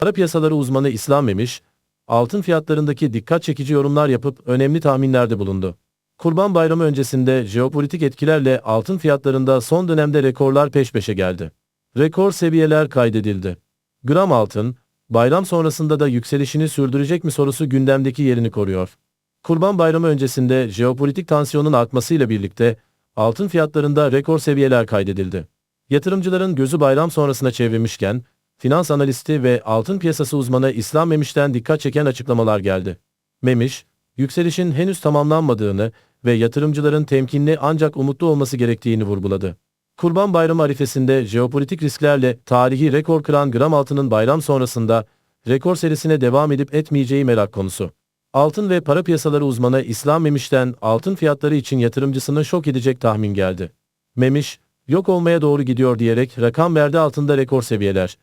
Para piyasaları uzmanı İslam Memiş, altın fiyatlarındaki dikkat çekici yorumlar yapıp önemli tahminlerde bulundu. Kurban Bayramı öncesinde jeopolitik etkilerle altın fiyatlarında son dönemde rekorlar peş peşe geldi. Rekor seviyeler kaydedildi. Gram altın, bayram sonrasında da yükselişini sürdürecek mi sorusu gündemdeki yerini koruyor. Kurban Bayramı öncesinde jeopolitik tansiyonun artmasıyla birlikte altın fiyatlarında rekor seviyeler kaydedildi. Yatırımcıların gözü bayram sonrasına çevrilmişken, finans analisti ve altın piyasası uzmanı İslam Memiş'ten dikkat çeken açıklamalar geldi. Memiş, yükselişin henüz tamamlanmadığını ve yatırımcıların temkinli ancak umutlu olması gerektiğini vurguladı. Kurban Bayramı arifesinde jeopolitik risklerle tarihi rekor kıran gram altının bayram sonrasında rekor serisine devam edip etmeyeceği merak konusu. Altın ve para piyasaları uzmanı İslam Memiş'ten altın fiyatları için yatırımcısını şok edecek tahmin geldi. Memiş, yok olmaya doğru gidiyor diyerek rakam verdi altında rekor seviyeler.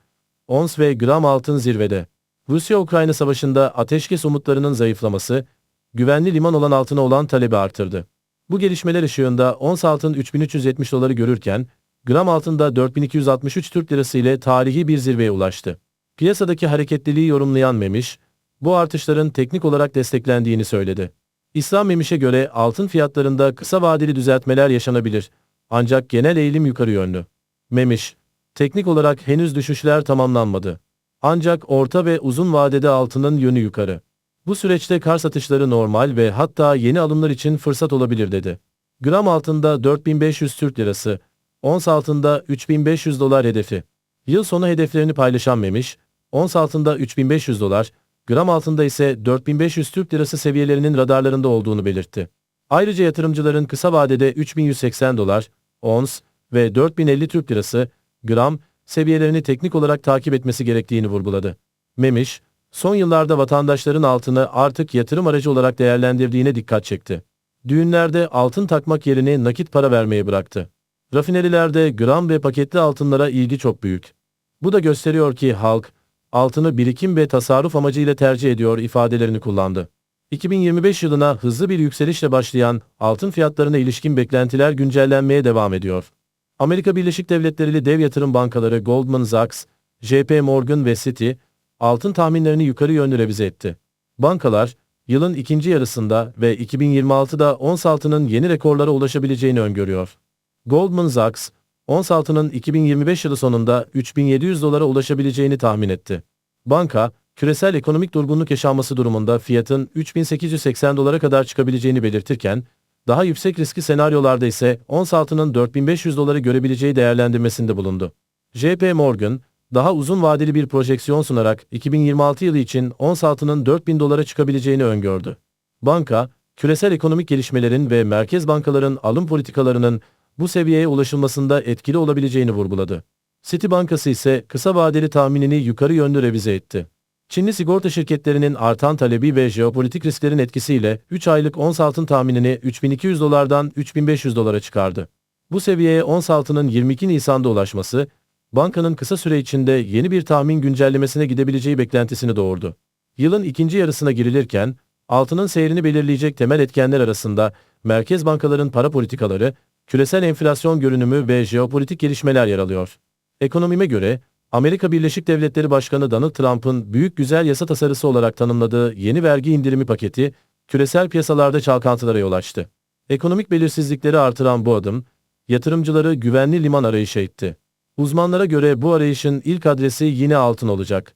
Ons ve gram altın zirvede. Rusya-Ukrayna savaşında ateşkes umutlarının zayıflaması, güvenli liman olan altına olan talebi artırdı. Bu gelişmeler ışığında ons altın 3370 doları görürken, gram altında 4263 Türk lirası ile tarihi bir zirveye ulaştı. Piyasadaki hareketliliği yorumlayan Memiş, bu artışların teknik olarak desteklendiğini söyledi. İslam Memiş'e göre altın fiyatlarında kısa vadeli düzeltmeler yaşanabilir. Ancak genel eğilim yukarı yönlü. Memiş, teknik olarak henüz düşüşler tamamlanmadı. Ancak orta ve uzun vadede altının yönü yukarı. Bu süreçte kar satışları normal ve hatta yeni alımlar için fırsat olabilir dedi. Gram altında 4500 Türk lirası, ons altında 3500 dolar hedefi. Yıl sonu hedeflerini paylaşan Memiş, ons altında 3500 dolar, gram altında ise 4500 Türk lirası seviyelerinin radarlarında olduğunu belirtti. Ayrıca yatırımcıların kısa vadede 3180 dolar, ons ve 4050 Türk lirası, gram seviyelerini teknik olarak takip etmesi gerektiğini vurguladı. Memiş, son yıllarda vatandaşların altını artık yatırım aracı olarak değerlendirdiğine dikkat çekti. Düğünlerde altın takmak yerine nakit para vermeyi bıraktı. Rafinerilerde gram ve paketli altınlara ilgi çok büyük. Bu da gösteriyor ki halk, altını birikim ve tasarruf amacıyla tercih ediyor ifadelerini kullandı. 2025 yılına hızlı bir yükselişle başlayan altın fiyatlarına ilişkin beklentiler güncellenmeye devam ediyor. Amerika Birleşik Devletleri'li dev yatırım bankaları Goldman Sachs, JP Morgan ve Citi, altın tahminlerini yukarı yönlü revize etti. Bankalar, yılın ikinci yarısında ve 2026'da ons altının yeni rekorlara ulaşabileceğini öngörüyor. Goldman Sachs, ons altının 2025 yılı sonunda 3700 dolara ulaşabileceğini tahmin etti. Banka, küresel ekonomik durgunluk yaşanması durumunda fiyatın 3880 dolara kadar çıkabileceğini belirtirken, daha yüksek riskli senaryolarda ise ons altının 4500 doları görebileceği değerlendirmesinde bulundu. JP Morgan, daha uzun vadeli bir projeksiyon sunarak 2026 yılı için ons altının 4000 dolara çıkabileceğini öngördü. Banka, küresel ekonomik gelişmelerin ve merkez bankaların alım politikalarının bu seviyeye ulaşılmasında etkili olabileceğini vurguladı. Citi Bankası ise kısa vadeli tahminini yukarı yönlü revize etti. Çinli sigorta şirketlerinin artan talebi ve jeopolitik risklerin etkisiyle 3 aylık ons altın tahminini 3200 dolardan 3500 dolara çıkardı. Bu seviyeye ons altının 22 Nisan'da ulaşması, bankanın kısa süre içinde yeni bir tahmin güncellemesine gidebileceği beklentisini doğurdu. Yılın ikinci yarısına girilirken, altının seyrini belirleyecek temel etkenler arasında merkez bankaların para politikaları, küresel enflasyon görünümü ve jeopolitik gelişmeler yer alıyor. Ekonomime göre, Amerika Birleşik Devletleri Başkanı Donald Trump'ın büyük güzel yasa tasarısı olarak tanımladığı yeni vergi indirimi paketi, küresel piyasalarda çalkantılara yol açtı. Ekonomik belirsizlikleri artıran bu adım, yatırımcıları güvenli liman arayışı etti. Uzmanlara göre bu arayışın ilk adresi yine altın olacak.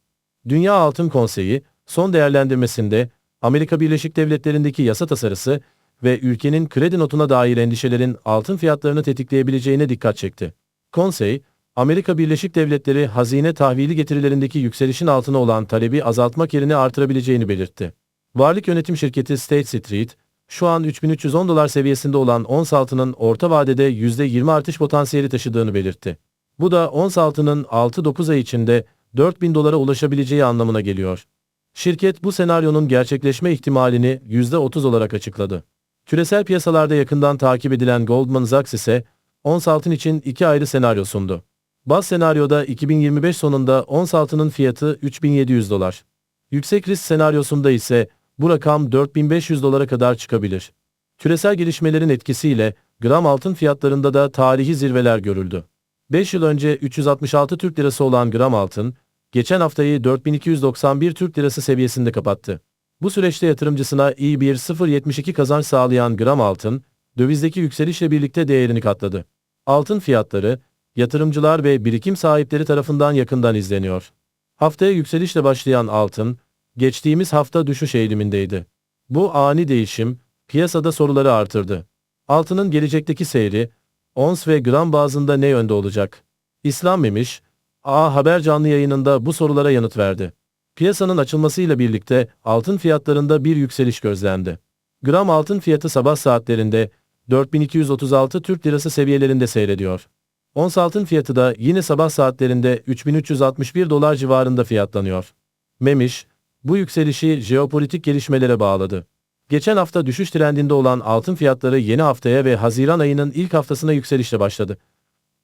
Dünya Altın Konseyi, son değerlendirmesinde Amerika Birleşik Devletleri'ndeki yasa tasarısı ve ülkenin kredi notuna dair endişelerin altın fiyatlarını tetikleyebileceğine dikkat çekti. Konsey, Amerika Birleşik Devletleri hazine tahvili getirilerindeki yükselişin altına olan talebi azaltmak yerine artırabileceğini belirtti. Varlık yönetim şirketi State Street, şu an 3310 dolar seviyesinde olan ons altının orta vadede %20 artış potansiyeli taşıdığını belirtti. Bu da ons altının 6-9 ay içinde 4000 dolara ulaşabileceği anlamına geliyor. Şirket bu senaryonun gerçekleşme ihtimalini %30 olarak açıkladı. Küresel piyasalarda yakından takip edilen Goldman Sachs ise ons altın için iki ayrı senaryo sundu. Baz senaryoda 2025 sonunda ons altının fiyatı 3700 dolar. Yüksek risk senaryosunda ise bu rakam 4500 dolara kadar çıkabilir. Küresel gelişmelerin etkisiyle gram altın fiyatlarında da tarihi zirveler görüldü. 5 yıl önce 366 Türk Lirası olan gram altın, geçen haftayı 4291 Türk Lirası seviyesinde kapattı. Bu süreçte yatırımcısına iyi bir 0.72 kazanç sağlayan gram altın, dövizdeki yükselişle birlikte değerini katladı. Altın fiyatları, yatırımcılar ve birikim sahipleri tarafından yakından izleniyor. Haftaya yükselişle başlayan altın, geçtiğimiz hafta düşüş eğilimindeydi. Bu ani değişim, piyasada soruları artırdı. Altının gelecekteki seyri, ons ve gram bazında ne yönde olacak? İslam Memiş, A Haber canlı yayınında bu sorulara yanıt verdi. Piyasanın açılmasıyla birlikte altın fiyatlarında bir yükseliş gözlendi. Gram altın fiyatı sabah saatlerinde 4236 Türk Lirası seviyelerinde seyrediyor. Ons altın fiyatı da yine sabah saatlerinde 3361 dolar civarında fiyatlanıyor. Memiş, bu yükselişi jeopolitik gelişmelere bağladı. Geçen hafta düşüş trendinde olan altın fiyatları yeni haftaya ve Haziran ayının ilk haftasına yükselişle başladı.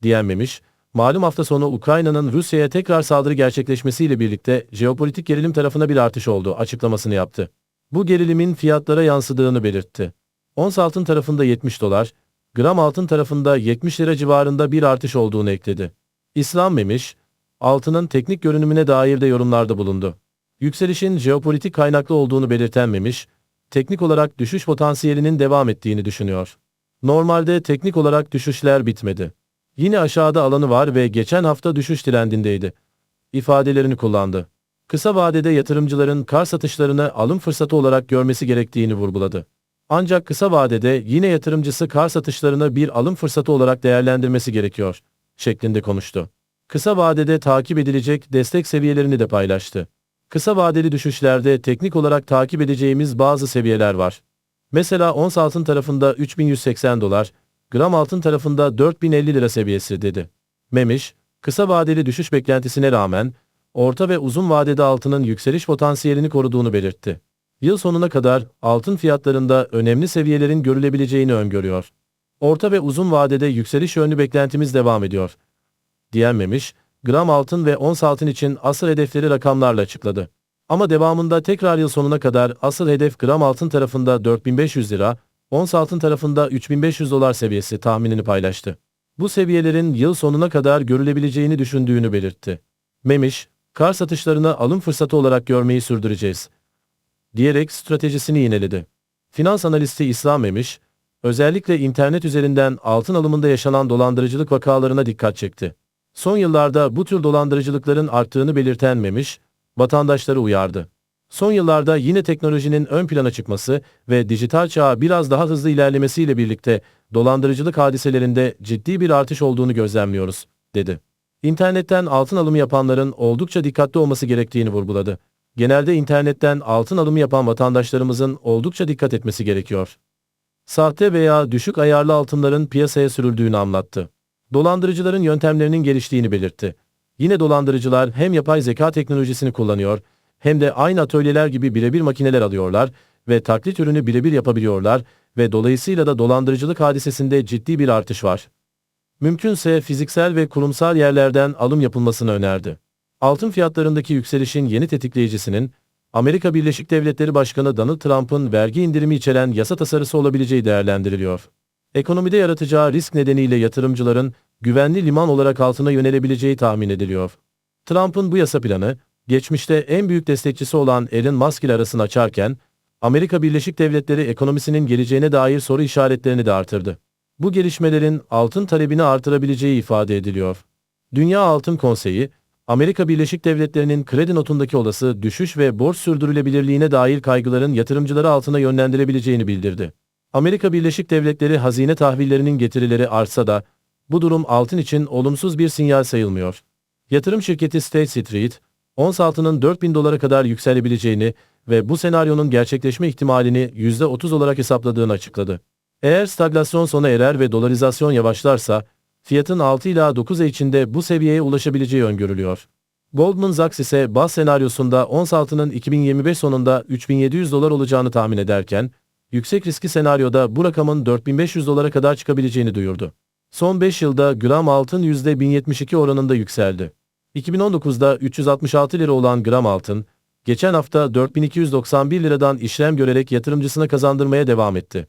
Diyen Memiş, malum hafta sonu Ukrayna'nın Rusya'ya tekrar saldırı gerçekleşmesiyle birlikte jeopolitik gerilim tarafına bir artış oldu açıklamasını yaptı. Bu gerilimin fiyatlara yansıdığını belirtti. Ons altın tarafında 70 dolar, gram altın tarafında 70 lira civarında bir artış olduğunu ekledi. İslam Memiş, altının teknik görünümüne dair de yorumlarda bulundu. Yükselişin jeopolitik kaynaklı olduğunu belirten Memiş, teknik olarak düşüş potansiyelinin devam ettiğini düşünüyor. Normalde teknik olarak düşüşler bitmedi. Yine aşağıda alanı var ve geçen hafta düşüş trendindeydi. İfadelerini kullandı. Kısa vadede yatırımcıların kar satışlarını alım fırsatı olarak görmesi gerektiğini vurguladı. Ancak kısa vadede yine yatırımcısı kar satışlarını bir alım fırsatı olarak değerlendirmesi gerekiyor, şeklinde konuştu. Kısa vadede takip edilecek destek seviyelerini de paylaştı. Kısa vadeli düşüşlerde teknik olarak takip edeceğimiz bazı seviyeler var. Mesela ons altın tarafında 3180 dolar, gram altın tarafında 4050 lira seviyesi dedi. Memiş, kısa vadeli düşüş beklentisine rağmen, orta ve uzun vadede altının yükseliş potansiyelini koruduğunu belirtti. Yıl sonuna kadar altın fiyatlarında önemli seviyelerin görülebileceğini öngörüyor. Orta ve uzun vadede yükseliş yönlü beklentimiz devam ediyor. Diyen Memiş, gram altın ve ons altın için asıl hedefleri rakamlarla açıkladı. Ama devamında tekrar yıl sonuna kadar asıl hedef gram altın tarafında 4500 lira, ons altın tarafında 3500 dolar seviyesi tahminini paylaştı. Bu seviyelerin yıl sonuna kadar görülebileceğini düşündüğünü belirtti. Memiş, kar satışlarını alım fırsatı olarak görmeyi sürdüreceğiz. Diyerek stratejisini yineledi. Finans analisti İslam Memiş, özellikle internet üzerinden altın alımında yaşanan dolandırıcılık vakalarına dikkat çekti. Son yıllarda bu tür dolandırıcılıkların arttığını belirten Memiş, vatandaşları uyardı. Son yıllarda yine teknolojinin ön plana çıkması ve dijital çağa biraz daha hızlı ilerlemesiyle birlikte dolandırıcılık hadiselerinde ciddi bir artış olduğunu gözlemliyoruz, dedi. İnternetten altın alımı yapanların oldukça dikkatli olması gerektiğini vurguladı. Genelde internetten altın alımı yapan vatandaşlarımızın oldukça dikkat etmesi gerekiyor. Sahte veya düşük ayarlı altınların piyasaya sürüldüğünü anlattı. Dolandırıcıların yöntemlerinin geliştiğini belirtti. Yine dolandırıcılar hem yapay zeka teknolojisini kullanıyor, hem de aynı atölyeler gibi birebir makineler alıyorlar ve taklit ürünü birebir yapabiliyorlar ve dolayısıyla da dolandırıcılık hadisesinde ciddi bir artış var. Mümkünse fiziksel ve kurumsal yerlerden alım yapılmasını önerdi. Altın fiyatlarındaki yükselişin yeni tetikleyicisinin, Amerika Birleşik Devletleri Başkanı Donald Trump'ın vergi indirimi içeren yasa tasarısı olabileceği değerlendiriliyor. Ekonomide yaratacağı risk nedeniyle yatırımcıların güvenli liman olarak altına yönelebileceği tahmin ediliyor. Trump'ın bu yasa planı, geçmişte en büyük destekçisi olan Elon Musk ile arasını açarken, Amerika Birleşik Devletleri ekonomisinin geleceğine dair soru işaretlerini de artırdı. Bu gelişmelerin altın talebini artırabileceği ifade ediliyor. Dünya Altın Konseyi, Amerika Birleşik Devletleri'nin kredi notundaki olası düşüş ve borç sürdürülebilirliğine dair kaygıların yatırımcıları altına yönlendirebileceğini bildirdi. Amerika Birleşik Devletleri hazine tahvillerinin getirileri artsa da bu durum altın için olumsuz bir sinyal sayılmıyor. Yatırım şirketi State Street, ons altının 4000 dolara kadar yükselebileceğini ve bu senaryonun gerçekleşme ihtimalini %30 olarak hesapladığını açıkladı. Eğer stagflasyon sona erer ve dolarizasyon yavaşlarsa, fiyatın 6 ila 9 ay içinde bu seviyeye ulaşabileceği öngörülüyor. Goldman Sachs ise baz senaryosunda ons altının 2025 sonunda 3700 dolar olacağını tahmin ederken, yüksek riskli senaryoda bu rakamın 4500 dolara kadar çıkabileceğini duyurdu. Son 5 yılda gram altın %1072 oranında yükseldi. 2019'da 366 lira olan gram altın, geçen hafta 4291 liradan işlem görerek yatırımcısına kazandırmaya devam etti.